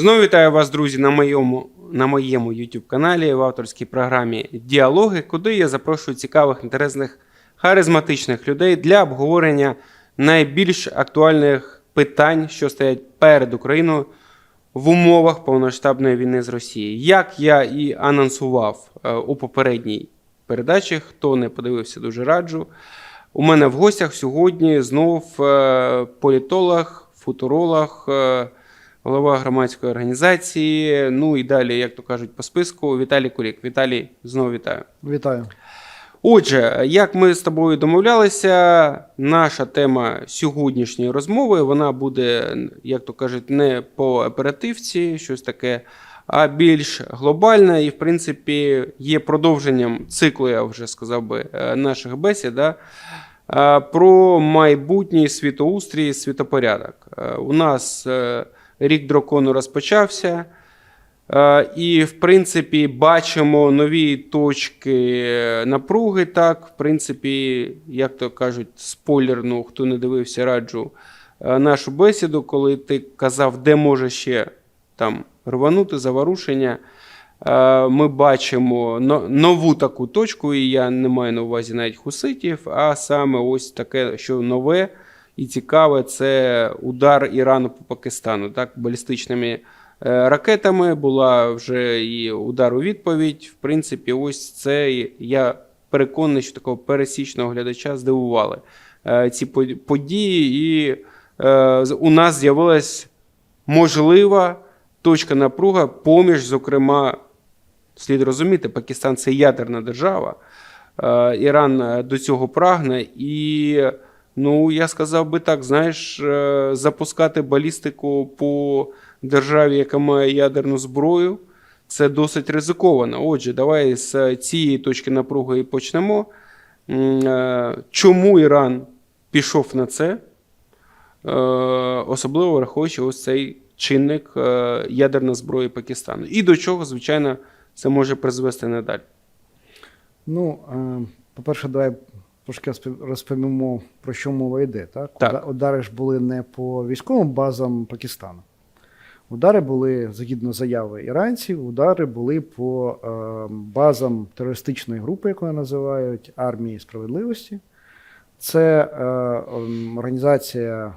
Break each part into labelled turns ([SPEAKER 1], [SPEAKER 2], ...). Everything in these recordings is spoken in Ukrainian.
[SPEAKER 1] Знову вітаю вас, друзі, на моєму, на моєму YouTube каналі в авторській програмі Діалоги, куди я запрошую цікавих, інтересних, харизматичних людей для обговорення найбільш актуальних питань, що стоять перед Україною в умовах повномасштабної війни з Росією. Як я і анонсував е, у попередній передачі, хто не подивився, дуже раджу. У мене в гостях сьогодні знов е, політолог, футуролог, е, голова громадської організації. Ну і далі, як то кажуть, по списку Віталій Кулік. Віталій, знову вітаю.
[SPEAKER 2] Вітаю.
[SPEAKER 1] Отже, як ми з тобою домовлялися, наша тема сьогоднішньої розмови вона буде, як то кажуть, не по оперативці, щось таке, а більш глобальна і, в принципі, є продовженням циклу, я вже сказав би, е, наших бесід. Да? е, Про майбутній світоустрій, світопорядок. Е, У нас рік дракону розпочався. Е, І, в принципі, бачимо нові точки напруги. Так, в принципі, як то кажуть, спойлерну, хто не дивився, раджу е, нашу бесіду, коли ти казав, де може ще там рванути заворушення. Е, Ми бачимо нову таку точку, і я не маю на увазі навіть хуситів, а саме ось таке, що нове і цікаве, це удар Ірану по Пакистану, так, балістичними е, ракетами. Була вже і удар у відповідь. В принципі, ось це я переконаний, що такого пересічного глядача здивували е, ці події, і е, у нас з'явилась можлива точка напруга поміж, зокрема, слід розуміти, Пакистан це ядерна держава. Іран до цього прагне, і, ну, я сказав би так, знаєш, е, запускати балістику по державі, яка має ядерну зброю, це досить ризиковано. Отже, давай з цієї точки напруги і почнемо. Е, Чому Іран пішов на це? Е, особливо враховуючи ось цей чинник ядерна зброї Пакистану. І до чого, звичайно, це може призвести надалі.
[SPEAKER 2] Ну, по-перше, давай трошки розповімо, про що мова йде. Так?
[SPEAKER 1] Так.
[SPEAKER 2] Удари ж були не по військовим базам Пакистану. Удари були, згідно заяви іранців, удари були по е, базам терористичної групи, яку називають Армії справедливості. Це е, організація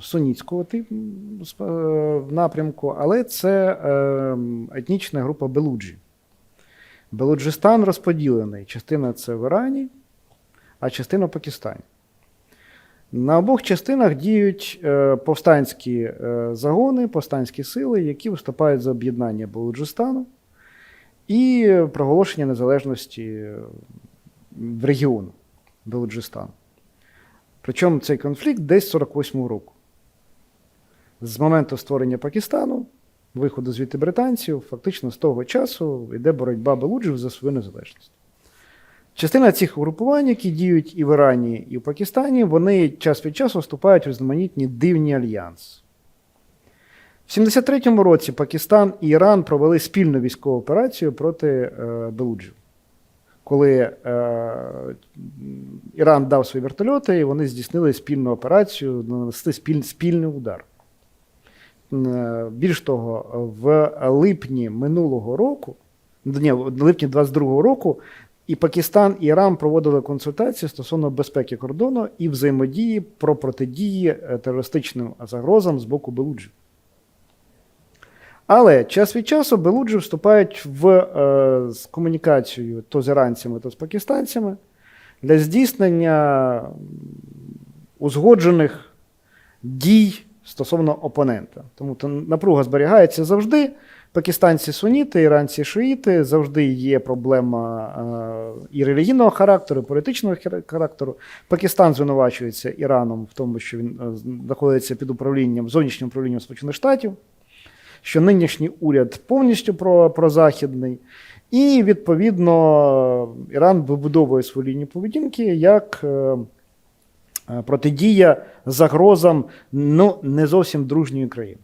[SPEAKER 2] сунітського типу е, напрямку, але це е, етнічна група Белуджі. Белуджистан розподілений. Частина це в Ірані, а частина Пакистані. На обох частинах діють е, повстанські е, загони, повстанські сили, які виступають за об'єднання Белуджистану і проголошення незалежності е, в регіону Белуджистану. Причому цей конфлікт десь 48-го року. З моменту створення Пакистану, виходу звідти британців, фактично з того часу йде боротьба Белуджів за свою незалежність. Частина цих угрупувань, які діють і в Ірані, і в Пакистані, вони час від часу вступають в різноманітні дивні альянси. В 73-му році Пакистан і Іран провели спільну військову операцію проти е, Белуджів. Коли е, Іран дав свої вертольоти, і вони здійснили спільну операцію нанести спіль, спільний удар. Е, Більш того, в липні минулого року, ні, в липні 22-го року, і Пакистан, і Іран проводили консультації стосовно безпеки кордону і взаємодії про протидії е, терористичним загрозам з боку Белуджів. Але час від часу Белуджі вступають в е, з комунікацією то з іранцями, то з пакистанцями для здійснення узгоджених дій стосовно опонента. Тому то напруга зберігається завжди. Пакистанці суніти, іранці шиїти, завжди є проблема е, і релігійного характеру, і політичного характеру. Пакистан звинувачується Іраном в тому, що він е, знаходиться під управлінням, зовнішнім управлінням Сполучених Штатів, що нинішній уряд повністю про, прозахідний. І, відповідно, Іран вибудовує свою лінію поведінки як е, протидія загрозам ну, не зовсім дружньої країни.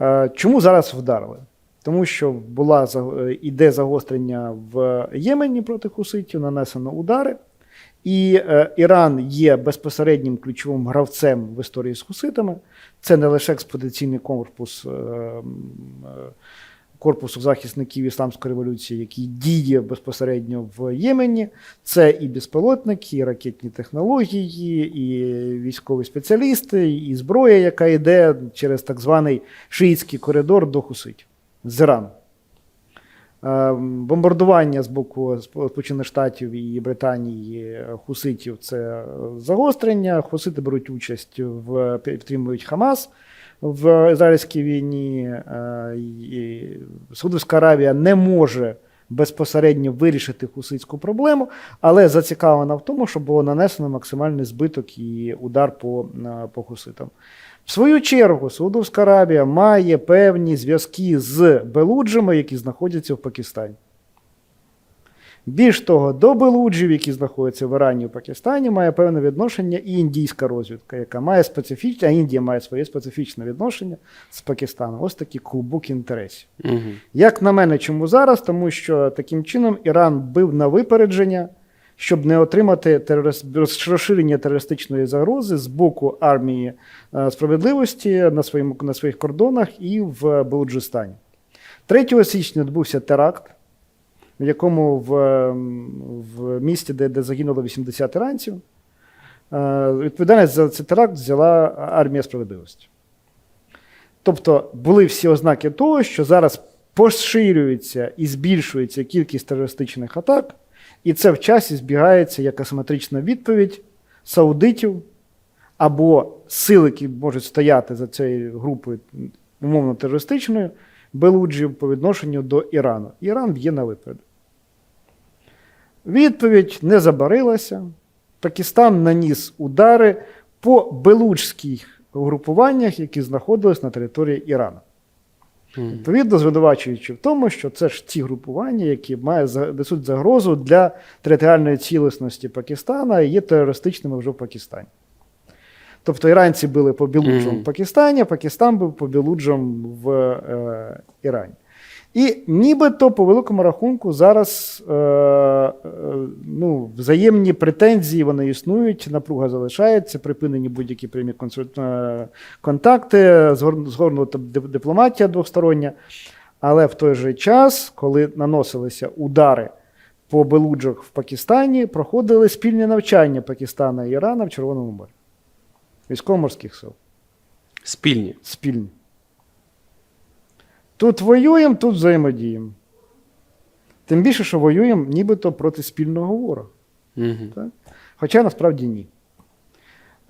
[SPEAKER 2] Е, Чому зараз вдарили? Тому що була е, іде загострення в Ємені проти хуситів, нанесено удари, І е, Іран є безпосереднім ключовим гравцем в історії з хуситами. Це не лише експедиційний корпус корпусу захисників ісламської революції, який діє безпосередньо в Ємені. Це і безпілотники, і ракетні технології, і військові спеціалісти, і зброя, яка йде через так званий шиїтський коридор до хуситів з Ірану. Е, Бомбардування з боку Сполучених Штатів і Британії хуситів це загострення. Хусити беруть участь в підтримують Хамас в ізраїльській війні. Е, і Саудовська Аравія не може безпосередньо вирішити хуситську проблему, але зацікавлена в тому, щоб було нанесено максимальний збиток і удар по, е, по хуситам. В свою чергу, Саудовська Аравія має певні зв'язки з Белуджами, які знаходяться в Пакистані. Більш того, до Белуджів, які знаходяться в Ірані і Пакистані, має певне відношення і індійська розвідка, яка має специфічне, а Індія має своє специфічне відношення з Пакистаном. Ось такі клубок інтересів.
[SPEAKER 1] Угу.
[SPEAKER 2] Як на мене, чому зараз? Тому що таким чином Іран бив на випередження, щоб не отримати терорис... розширення терористичної загрози з боку армії е, справедливості на, своєму... на своїх кордонах і в Белуджистані. 3 січня відбувся теракт, в якому в, ем, в місті, де, де загинуло 80 іранців, е, відповідальність за цей теракт взяла армія справедливості. Тобто були всі ознаки того, що зараз поширюється і збільшується кількість терористичних атак, і це в часі збігається як асиметрична відповідь саудитів або сил, які можуть стояти за цією групою умовно терористичною, Белуджів по відношенню до Ірану. Іран б'є на виперед. Відповідь не забарилася. Пакистан наніс удари по белуджських угрупуваннях, які знаходились на території Ірану. Відповідно, звинувачуючи в тому, що це ж ці групування, які мають несуть загрозу для територіальної цілісності Пакистана і є терористичними вже в Пакистані. Тобто іранці били по білуджам в Пакистані, а Пакистан був по білуджам в е, Ірані. І нібито по великому рахунку зараз е, е, ну, взаємні претензії вони існують, напруга залишається, припинені будь-які прямі е, контакти, згорнута дипломатія двостороння. Але в той же час, коли наносилися удари по Белуджах в Пакистані, проходили спільні навчання Пакистана і Ірана в Червоному морі. Військово-морських сил.
[SPEAKER 1] Спільні.
[SPEAKER 2] Спільні. Тут воюємо, тут взаємодіємо. Тим більше, що воюємо нібито проти спільного ворога.
[SPEAKER 1] Угу.
[SPEAKER 2] Так? Хоча насправді ні.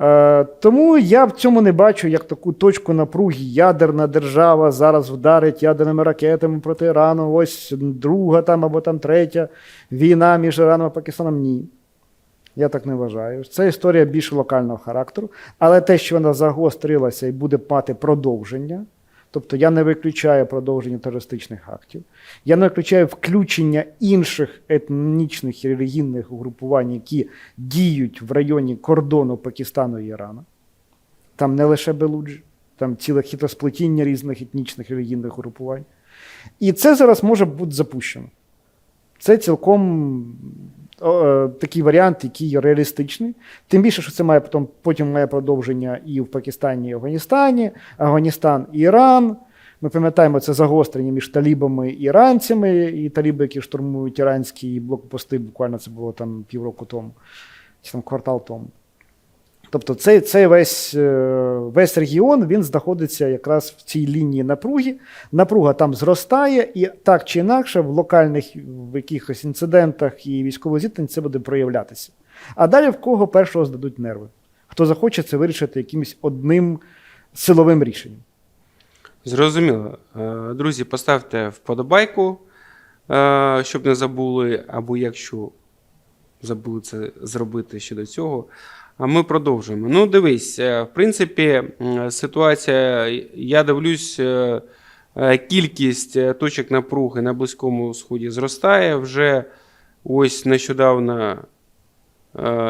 [SPEAKER 2] Е, тому я в цьому не бачу як таку точку напруги. Ядерна держава зараз вдарить ядерними ракетами проти Ірану. Ось друга там або там третя війна між Іраном і Пакистаном. Ні. Я так не вважаю. Це історія більш локального характеру. Але те, що вона загострилася і буде мати продовження, тобто я не виключаю продовження терористичних актів, я не виключаю включення інших етнічних і релігійних угрупувань, які діють в районі кордону Пакистану і Ірану. Там не лише Белуджі, там ціле хитросплетіння різних етнічних і релігійних угрупувань. І це зараз може бути запущено. Це цілком такий варіант, який реалістичний. Тим більше, що це має потім, потім має продовження і в Пакистані, і в Афганістані, Афганістан і Іран. Ми пам'ятаємо це загострення між талібами і іранцями, і таліби, які штурмують іранські блокпости, буквально це було там півроку тому, чи там квартал тому. Тобто цей, цей весь, е, весь регіон він знаходиться якраз в цій лінії напруги. Напруга там зростає, і так чи інакше в локальних в якихось інцидентах і військових зіткнень це буде проявлятися. А далі в кого першого здадуть нерви? Хто захоче це вирішити якимось одним силовим рішенням.
[SPEAKER 1] Зрозуміло. Е, Друзі, поставте вподобайку, е, щоб не забули, або якщо забули це зробити щодо цього. Ми продовжуємо. Ну, дивись, е, в принципі, ситуація, я дивлюсь, е, е, кількість точок напруги на Близькому Сході зростає. Вже ось нещодавно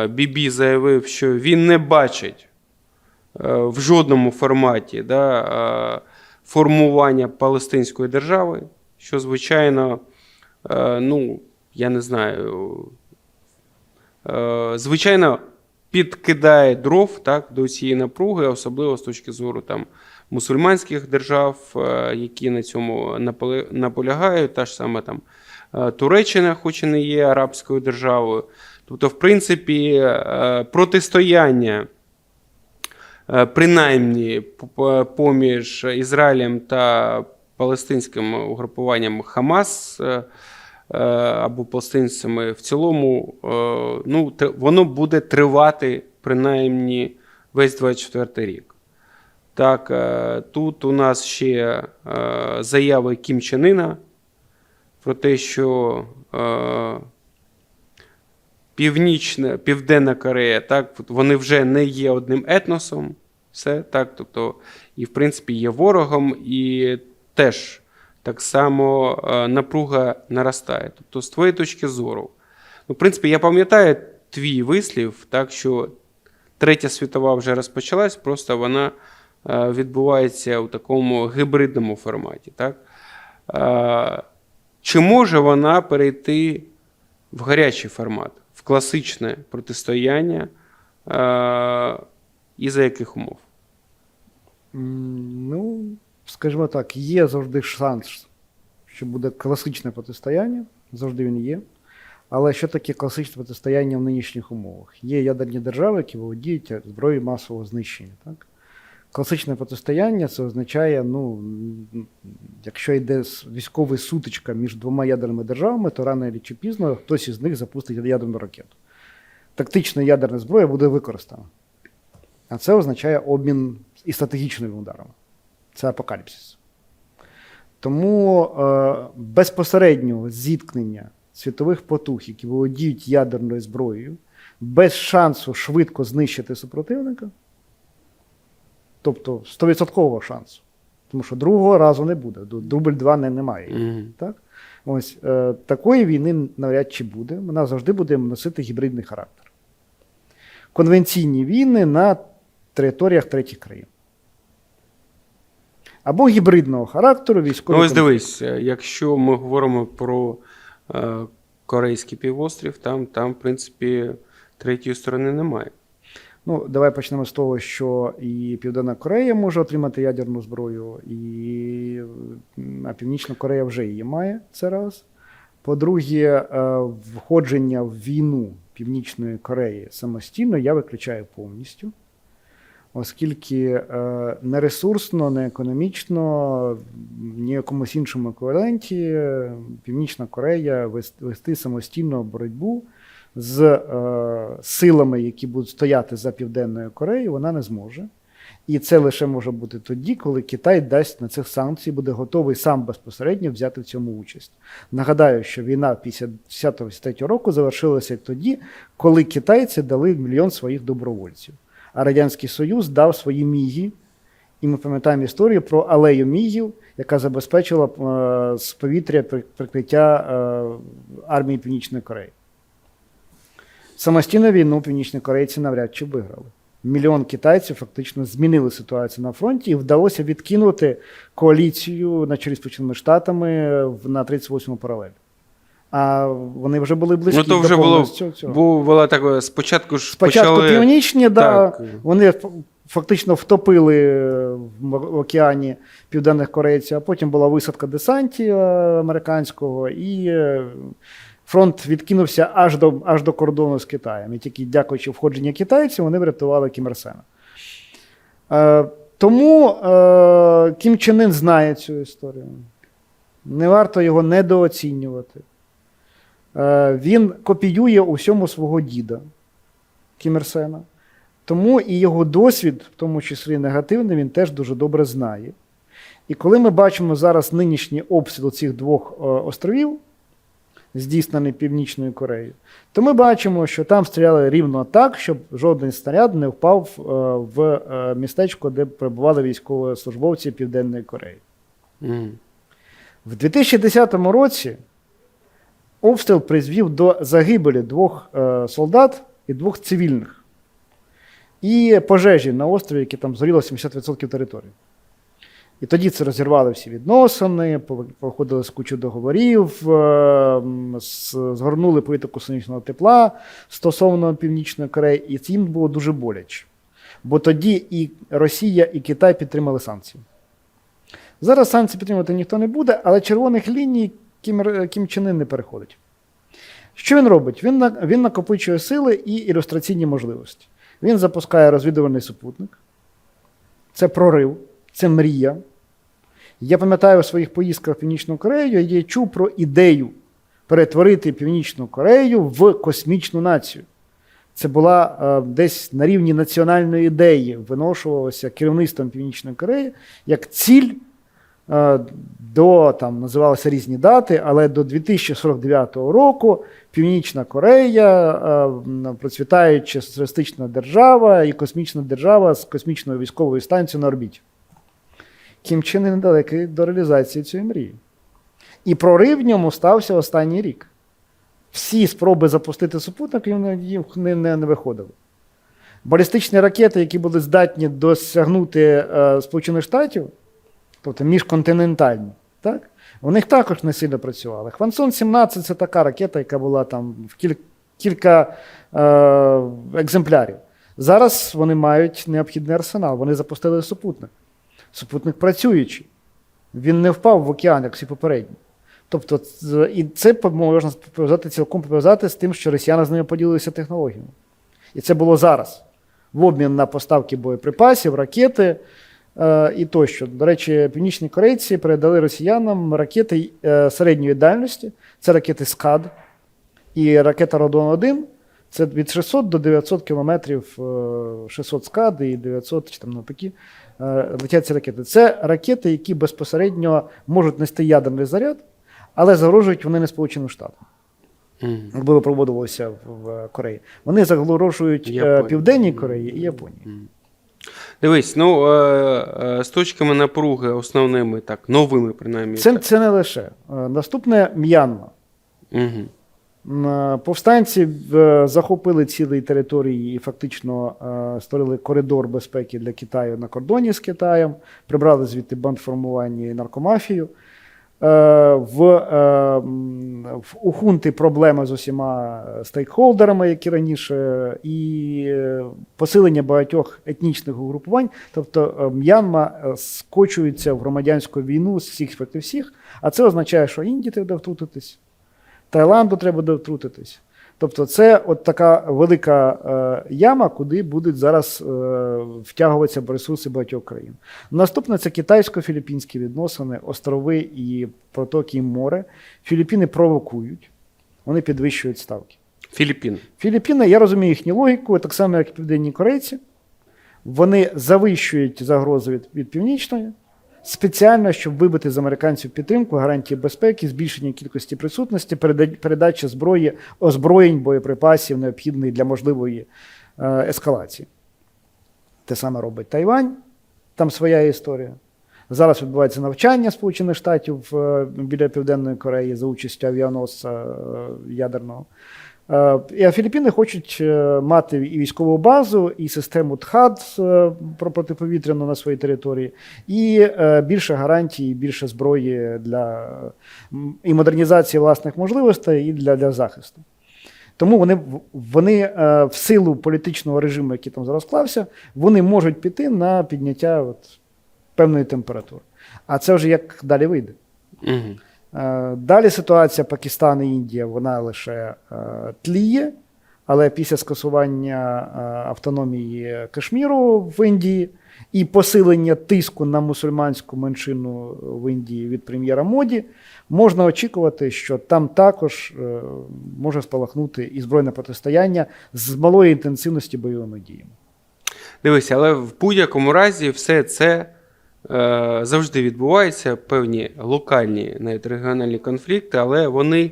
[SPEAKER 1] Бібі заявив, що він не бачить в жодному форматі да, формування Палестинської держави, що, звичайно, ну, я не знаю, звичайно, підкидає дров так, до цієї напруги, особливо з точки зору там, мусульманських держав, е, які на цьому наполягають, та ж саме там е, Туреччина, хоч і не є арабською державою. Тобто, в принципі, е, протистояння. Принаймні поміж Ізраїлем та палестинським угрупуванням Хамас або палестинцями в цілому, е, ну, воно буде тривати принаймні весь 24 рік. Так, е, тут у нас ще е, заяви Кім Чен Іна про те, що е, Північна, Південна Корея, так, вони вже не є одним етносом, все, так, тобто, і в принципі є ворогом, і теж так само е, напруга наростає. Тобто, з твоєї точки зору, ну, в принципі, я пам'ятаю твій вислів, так, що Третя світова вже розпочалась, просто вона е, відбувається у такому гібридному форматі. Так? Е, Чи може вона перейти в гарячий формат, в класичне протистояння, і за яких умов?
[SPEAKER 2] Ну, скажімо так, є завжди шанс, що буде класичне протистояння, завжди він є. Але що таке класичне протистояння в нинішніх умовах? Є ядерні держави, які володіють зброєю масового знищення. Так? Класичне протистояння це означає, ну, якщо йде військова сутичка між двома ядерними державами, то рано чи пізно хтось із них запустить ядерну ракету. Тактична ядерна зброя буде використана. А це означає обмін і стратегічними ударами. Це апокаліпсис. Тому е, безпосереднього зіткнення світових потуг, які володіють ядерною зброєю, без шансу швидко знищити супротивника, тобто 100% шансу. Тому що другого разу не буде. ду- Дубль 2 не, немає.
[SPEAKER 1] Мгм.
[SPEAKER 2] Так? Ось е, такої війни навряд чи буде. Вона завжди буде носити гібридний характер. Конвенційні війни на територіях третіх країн. Або гібридного характеру військові.
[SPEAKER 1] Ну, ось дивись, е, якщо ми говоримо про е, Корейський півострів, там, там, в принципі, третьої сторони немає.
[SPEAKER 2] Ну, давай почнемо з того, що і Південна Корея може отримати ядерну зброю, і а Північна Корея вже її має. Це раз. По-друге, е, входження в війну Північної Кореї самостійно я виключаю повністю, оскільки е, не ресурсно, не економічно, ні якомусь іншому еквіваленті Північна Корея вес- вести самостійну боротьбу з е, силами, які будуть стояти за Південною Кореєю, вона не зможе. І це лише може бути тоді, коли Китай дасть на цих санкцій, буде готовий сам безпосередньо взяти в цьому участь. Нагадаю, що війна 50-53 року завершилася тоді, коли китайці дали мільйон своїх добровольців, а Радянський Союз дав свої міги. І ми пам'ятаємо історію про алею мігів, яка забезпечила е, з повітря прикриття е, армії Північної Кореї. Самостійну війну північні корейці навряд чи виграли. Мільйон китайців фактично змінили ситуацію на фронті і вдалося відкинути коаліцію на чолі з Штатами на 38-му паралель. А вони вже були близькі
[SPEAKER 1] ну, то
[SPEAKER 2] до
[SPEAKER 1] вже було,
[SPEAKER 2] повністю цього.
[SPEAKER 1] бу- було так, спочатку ж
[SPEAKER 2] Спочатку
[SPEAKER 1] почали...
[SPEAKER 2] північні, да, вони фактично втопили в океані південних корейців, а потім була висадка десантів е, американського, і е, фронт відкинувся аж до, аж до кордону з Китаєм. І тільки дякуючи входженню китайців, вони врятували Кім Ір Е, тому е, Кім Чен Ын знає цю історію. Не варто його недооцінювати. Е, він копіює усьому свого діда Кім Ір Сена. Тому і його досвід, в тому числі негативний, він теж дуже добре знає. І коли ми бачимо зараз нинішній обстріл цих двох е, островів, здійснений Північною Кореєю, то ми бачимо, що там стріляли рівно так, щоб жоден снаряд не впав е, в містечко, де перебували військовослужбовці Південної Кореї.
[SPEAKER 1] Мгм.
[SPEAKER 2] В 2010 році обстріл призвів до загибелі двох е, солдат і двох цивільних. І пожежі на острові, які там згоріло 70% території. І тоді це розірвали всі відносини, походили з кучу договорів, е, згорнули політику сонячного тепла стосовно Північної Кореї, і це їм було дуже боляче. Бо тоді і Росія, і Китай підтримали санкції. Зараз санкції підтримувати ніхто не буде, але червоних ліній Кім, Кім Чен не переходить. Що він робить? Він, він накопичує сили і ілюстраційні можливості. Він запускає розвідувальний супутник. Це прорив, це мрія. Я пам'ятаю у своїх поїздках в Північну Корею, я чув про ідею перетворити Північну Корею в космічну націю. Це була е, десь на рівні національної ідеї, виношувалося керівництвом Північної Кореї як ціль до там називалися різні дати, але до 2049 року Північна Корея, е, процвітаюча соціалістична держава і космічна держава з космічною військовою станцією на орбіті. Кім Ын недалекий до реалізації цієї мрії. І прорив в ньому стався останній рік. Всі спроби запустити супутник їм не, не, не виходили. Балістичні ракети, які були здатні досягнути е, Сполучених Штатів, тобто міжконтинентальні, так? у них також не сильно працювали. Хвансон 17 це така ракета, яка була там в кіль, кілька е, екземплярів. Зараз вони мають необхідний арсенал. Вони запустили супутник. Супутник працюючий. Він не впав в океан, як всі попередні. Тобто, і це можна пов'язати цілком пов'язати з тим, що росіяни з ними поділилися технологіями. І це було зараз. В обмін на поставки боєприпасів, ракети і тощо. До речі, північні корейці передали росіянам ракети е, середньої дальності. Це ракети СКАД і ракета Родон-1. Це від 600 до 900 кілометрів, е, 600 СКАД і 900 чи там навпаки е, летять ці ракети. Це ракети, які безпосередньо можуть нести ядерний заряд, але загрожують вони не Сполученим Штатам.
[SPEAKER 1] Мгм.
[SPEAKER 2] Як було в Кореї. Вони загрожують е. Південній Кореї і Японії.
[SPEAKER 1] Дивись, ну е, е, з точками напруги основними, так, новими, принаймні.
[SPEAKER 2] Це, це не лише. Е, Наступне М'янма.
[SPEAKER 1] Угу.
[SPEAKER 2] Повстанці захопили цілі території і фактично створили коридор безпеки для Китаю на кордоні з Китаєм, прибрали звідти бандформування і наркомафію. Е, В, е, в у хунти проблеми з усіма стейкхолдерами, які раніше, і е, посилення багатьох етнічних угрупувань. Тобто е, М'янма е, скочується в громадянську війну з всіх проти всіх, а це означає, що Індії треба втрутитись. Таїланду треба втрутитись. Тобто, це от така велика е, яма, куди будуть зараз е, втягуватися ресурси багатьох країн. Наступне це китайсько-філіппінські відносини, острови і протоки і море. Філіппіни провокують, вони підвищують ставки.
[SPEAKER 1] Філіппіни.
[SPEAKER 2] Філіппіни, я розумію їхню логіку, так само, як і південні корейці. Вони завищують загрози від, від північної спеціально, щоб вибити з американців підтримку, гарантії безпеки, збільшення кількості присутності, передача зброї, озброєнь, боєприпасів, необхідних для можливої е, ескалації. Те саме робить Тайвань, там своя історія. Зараз відбувається навчання Сполучених Штатів е, біля Південної Кореї за участю авіаносця е, ядерного. Е, І Філіппіни хочуть е, мати і військову базу, і систему ТХАД е, про протиповітряну на своїй території, і більше гарантій, більше зброї для і модернізації власних можливостей, і для, для захисту. Тому вони, вони в силу політичного режиму, який там зараз склався, вони можуть піти на підняття от, певної температури. А це вже як далі вийде.
[SPEAKER 1] Угу.
[SPEAKER 2] Е, Далі ситуація Пакистан і Індія вона лише е, тліє, але після скасування е, автономії Кашміру в Індії і посилення тиску на мусульманську меншину в Індії від прем'єра Моді, можна очікувати, що там також може спалахнути і збройне протистояння з малої інтенсивності бойовими діями.
[SPEAKER 1] Дивися, але в будь-якому разі все це завжди відбувається, певні локальні, навіть регіональні конфлікти, але вони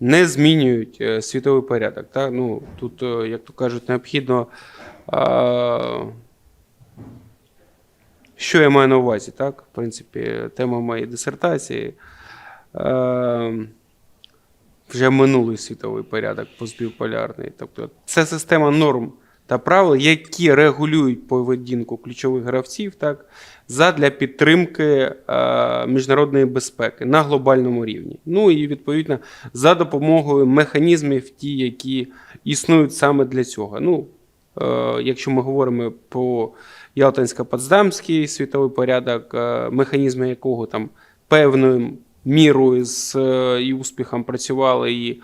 [SPEAKER 1] не змінюють е, світовий порядок. Так? Ну, тут, е, як то кажуть, необхідно. Е, що я маю на увазі, так? В принципі, тема моєї дисертації. Е, вже минулий світовий порядок постбіполярний. Тобто це система норм та правил, які регулюють поведінку ключових гравців, так, задля підтримки е, міжнародної безпеки на глобальному рівні. Ну і відповідно за допомогою механізмів, ті, які існують саме для цього. Ну, е, якщо ми говоримо про Ялтинсько-Потсдамський світовий порядок, е, механізми якого там певною мірою з і успіхом працювали і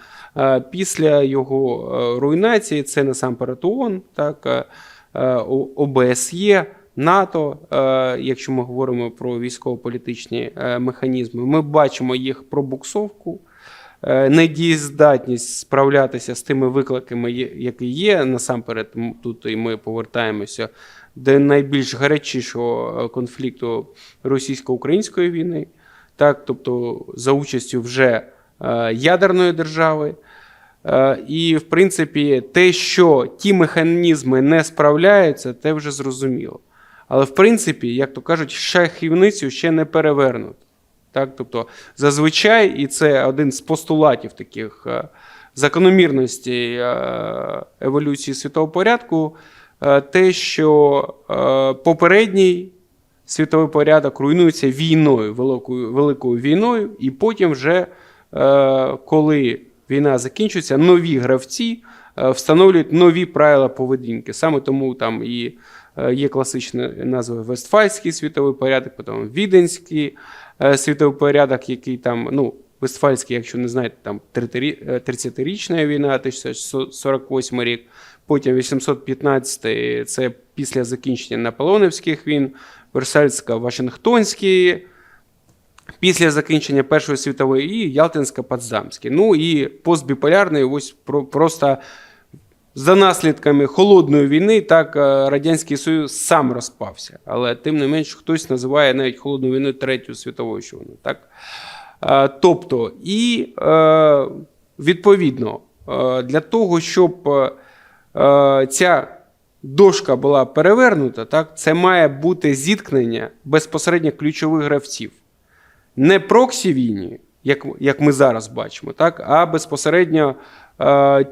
[SPEAKER 1] після його руйнації, це насамперед ООН, так, ОБСЄ, НАТО, е, якщо ми говоримо про військово-політичні е, механізми, ми бачимо їх пробуксовку. е, Недієздатність справлятися з тими викликами, які є насамперед, тут і ми повертаємося до найбільш гарячішого конфлікту російсько-української війни, так, тобто за участю вже ядерної держави. І, в принципі, те, що ті механізми не справляються, це вже зрозуміло. Але, в принципі, як то кажуть, шахівницю ще не перевернуть. Так? Тобто, зазвичай, і це один з постулатів таких е, закономірностей е, еволюції світового порядку, е, те, що попередній світовий порядок руйнується війною, великою, великою війною, і потім вже, коли війна закінчується, нові гравці встановлюють нові правила поведінки. Саме тому там і є класична назва Вестфальський світовий порядок, потім Віденський е, світовий порядок, який там, ну, Вестфальський, якщо не знаєте, там 30-річна війна, 1948 рік, потім 815 це після закінчення наполеонівських війн, Версальська, Вашингтонські, після закінчення Першої світової і Ялтинсько-Потсдамський. Ну і постбіполярний, ось просто за наслідками холодної війни, так е, Радянський Союз сам розпався. Але тим не менш, хтось називає навіть холодну війну Третю світовою війною. Так? Е, Тобто, і е, відповідно, для того, щоб ця дошка була перевернута, так, це має бути зіткнення безпосередньо ключових гравців. Не проксі війні, як, як ми зараз бачимо, так, а безпосередньо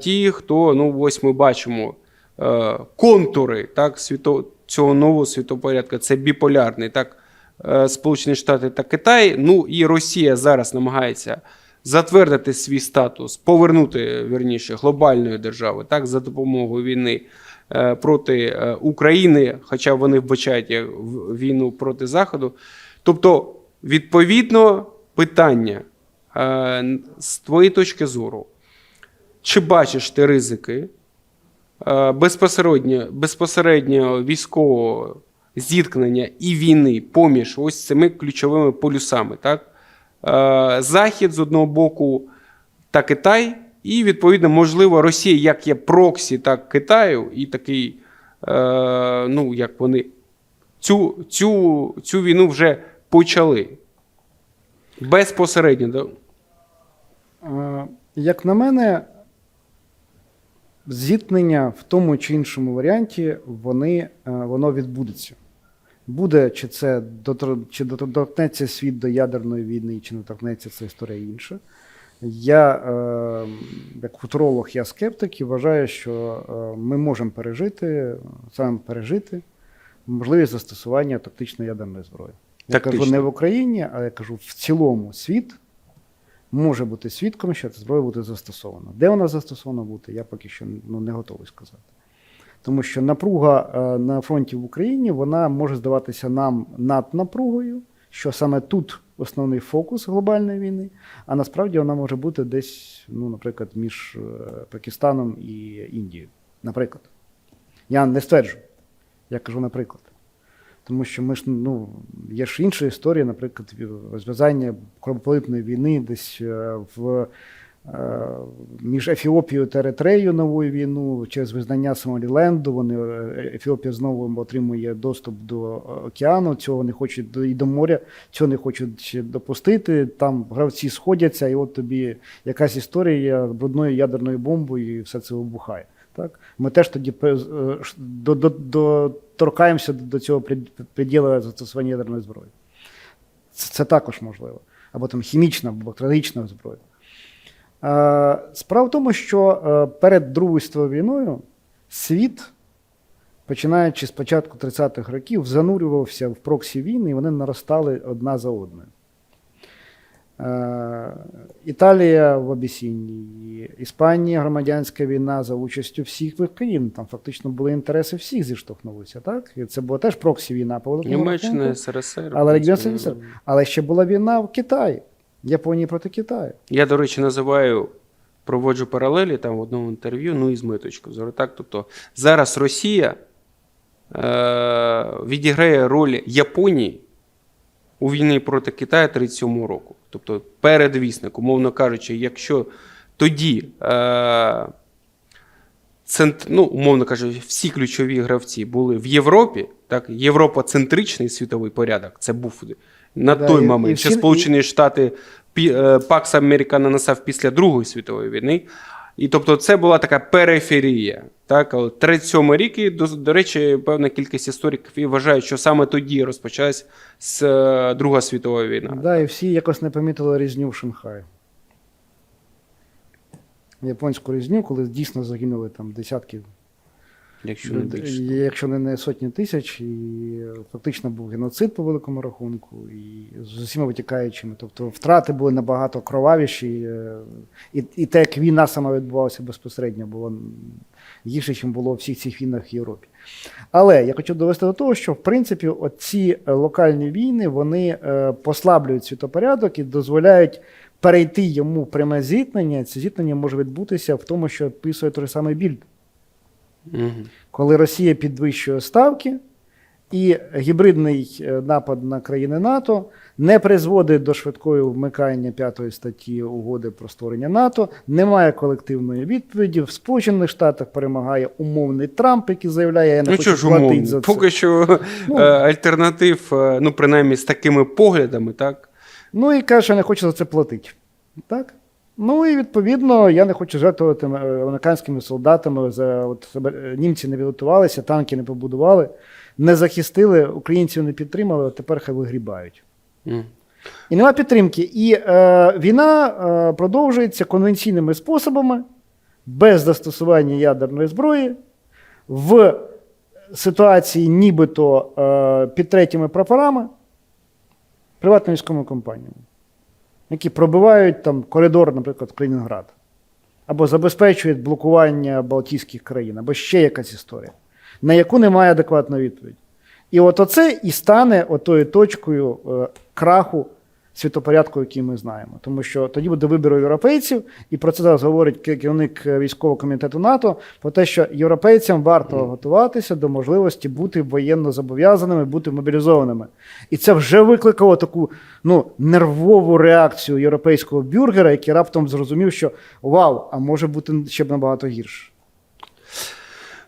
[SPEAKER 1] ті, хто, ну ось ми бачимо е, контури так, світо, цього нового світопорядку, це біполярний, так, е, Сполучені Штати та Китай. Ну і Росія зараз намагається затвердити свій статус, повернути вірніше глобальної держави, так, за допомогою війни е, проти е, України, хоча вони вбачають як війну проти Заходу. Тобто, відповідно, питання е, з твоєї точки зору, чи бачиш ти ризики е, безпосередньо, безпосередньо військового зіткнення і війни поміж ось цими ключовими полюсами? Так? Е, Захід з одного боку та Китай, і, відповідно, можливо, Росія як є проксі, так Китаю, і такий, е, ну, як вони цю, цю, цю війну вже почали. Безпосередньо.
[SPEAKER 2] Як на мене, зіткнення в тому чи іншому варіанті вони, е, воно відбудеться. Буде, чи це чи доторкнеться світ до ядерної війни, чи не доторкнеться, це історія інша. Я, е, як футуролог, я скептик і вважаю, що е, ми можемо пережити, саме пережити можливість застосування тактичної ядерної зброї. Я кажу не в Україні, а я кажу в цілому світ може бути свідком, що ця зброя буде застосована. Де вона застосована буде, я поки що ну, не готовий сказати. Тому що напруга е, на фронті в Україні вона може здаватися нам наднапругою, що саме тут основний фокус глобальної війни, а насправді вона може бути десь, ну, наприклад, між е, Пакистаном і Індією. Наприклад. Я не стверджую, я кажу наприклад. Тому що ми ж ну є ж інша історія, наприклад, розв'язання кровопролитної війни десь е, в е, між Ефіопією та Еритреєю нову війну через визнання Сомаліленду. Вони е, Ефіопія знову отримує доступ до океану. Цього не хочуть і до моря, цього не хочуть допустити. Там гравці сходяться, і от тобі якась історія брудною ядерною бомбою, і все це вибухає. Так? Ми теж тоді пе- е, до, до, доторкаємося до цього прид- приділу застосування ядерної зброї. Це, це також можливо. Або там хімічна, або бактеріологічна зброя. Е, Справа в тому, що е, перед Другою світовою війною світ починаючи з початку 30-х років, занурювався в проксі війни, і вони наростали одна за одною. Е, Італія в Абісінії, Іспанія, громадянська війна за участю всіх країн. Там фактично були інтереси всіх зіштовхнулися. Так? І це була теж проксі війна по
[SPEAKER 1] Німеччина. СРСР.
[SPEAKER 2] Але СРСР. Але ще була війна в Китаї, Японії проти Китаю.
[SPEAKER 1] Я, до речі, називаю, проводжу паралелі там в одному інтерв'ю, ну і з зору. Так, тобто зараз Росія е- відіграє роль Японії у війні проти Китаю 37 року. Тобто передвісник, умовно кажучи, якщо тоді. Е- Цент, ну, умовно кажучи, всі ключові гравці були в Європі, так, європоцентричний світовий порядок, це був на
[SPEAKER 2] Да,
[SPEAKER 1] той
[SPEAKER 2] і-
[SPEAKER 1] момент.
[SPEAKER 2] і
[SPEAKER 1] Ще Сполучені Штати пі- е, Пакс Американа настав після Другої світової війни. І тобто це була така периферія. Так, 37 рік, і до, до речі, певна кількість істориків і вважають, що саме тоді розпочалась з е, Друга світова війна.
[SPEAKER 2] Да, і всі якось не помітили різню в Шанхаї. Японську різню, коли дійсно загинули там десятки,
[SPEAKER 1] Якщо не більше.
[SPEAKER 2] якщо не, не сотні тисяч, і фактично був геноцид по великому рахунку, і з усіма витікаючими. Тобто втрати були набагато кровавіші, е, і, і те, як війна сама відбувалася безпосередньо, було гірше, ніж було в всіх цих війнах в Європі. Але я хочу довести до того, що в принципі оці е, локальні війни вони е, послаблюють світопорядок і дозволяють перейти йому пряме зіткнення. Це зіткнення може відбутися в тому, що описує той самий більд
[SPEAKER 1] Угу.
[SPEAKER 2] коли Росія підвищує ставки, і гібридний е, напад на країни НАТО не призводить до швидкого вмикання п'ятої статті угоди про створення НАТО, немає колективної відповіді. В Сполучених Штатах перемагає умовний Трамп, який заявляє, я не
[SPEAKER 1] Ну
[SPEAKER 2] хочу платити за це.
[SPEAKER 1] поки що
[SPEAKER 2] Ну.
[SPEAKER 1] е, альтернатив, е, ну принаймні з такими поглядами, так.
[SPEAKER 2] Ну і каже, що не хочу за це платити. Так? Ну і відповідно я не хочу жертвувати е, американськими солдатами. За от е, німці не підготувалися, танки не побудували, не захистили, українців не підтримали, от тепер хай вигрібають.
[SPEAKER 1] Мгм.
[SPEAKER 2] І нема підтримки. І е, війна е, продовжується конвенційними способами, без застосування ядерної зброї, в ситуації нібито е, під третіми прапорами приватними військовими компаніями, які пробивають там коридор, наприклад, Калінінград, або забезпечують блокування Балтійських країн, або ще якась історія, на яку немає адекватної відповіді. І от оце і стане отою точкою е, краху світопорядку, який ми знаємо. Тому що тоді буде вибір у європейців, і про це зараз говорить керівник е, військового комітету НАТО, про те, що європейцям варто готуватися до можливості бути воєнно зобов'язаними, бути мобілізованими. І це вже викликало таку ну, нервову реакцію європейського бюргера, який раптом зрозумів, що вау, а може бути ще б набагато гірше.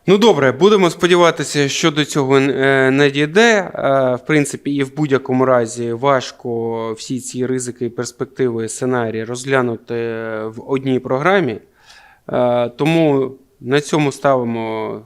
[SPEAKER 1] Ну добре, будемо сподіватися, що до цього е, не дійде. Е, В принципі, і в будь-якому разі важко всі ці ризики, перспективи, сценарії розглянути в одній програмі. Е, Тому на цьому ставимо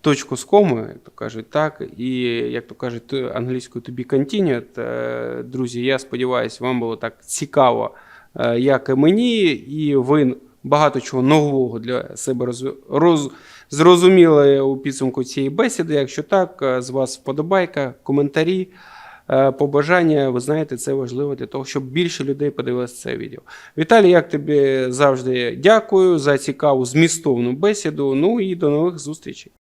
[SPEAKER 1] точку з коми, як то кажуть, так. І як то кажуть, англійською be continued. Е, Друзі, я сподіваюся, вам було так цікаво, е, як і мені, і ви багато чого нового для себе роз, роз, зрозуміли у підсумку цієї бесіди. Якщо так, е, з вас вподобайка, коментарі. е, Побажання, ви знаєте, це важливо для того, щоб більше людей подивилися це відео. Віталій, як тобі завжди дякую за цікаву змістовну бесіду. Ну і до нових зустрічей.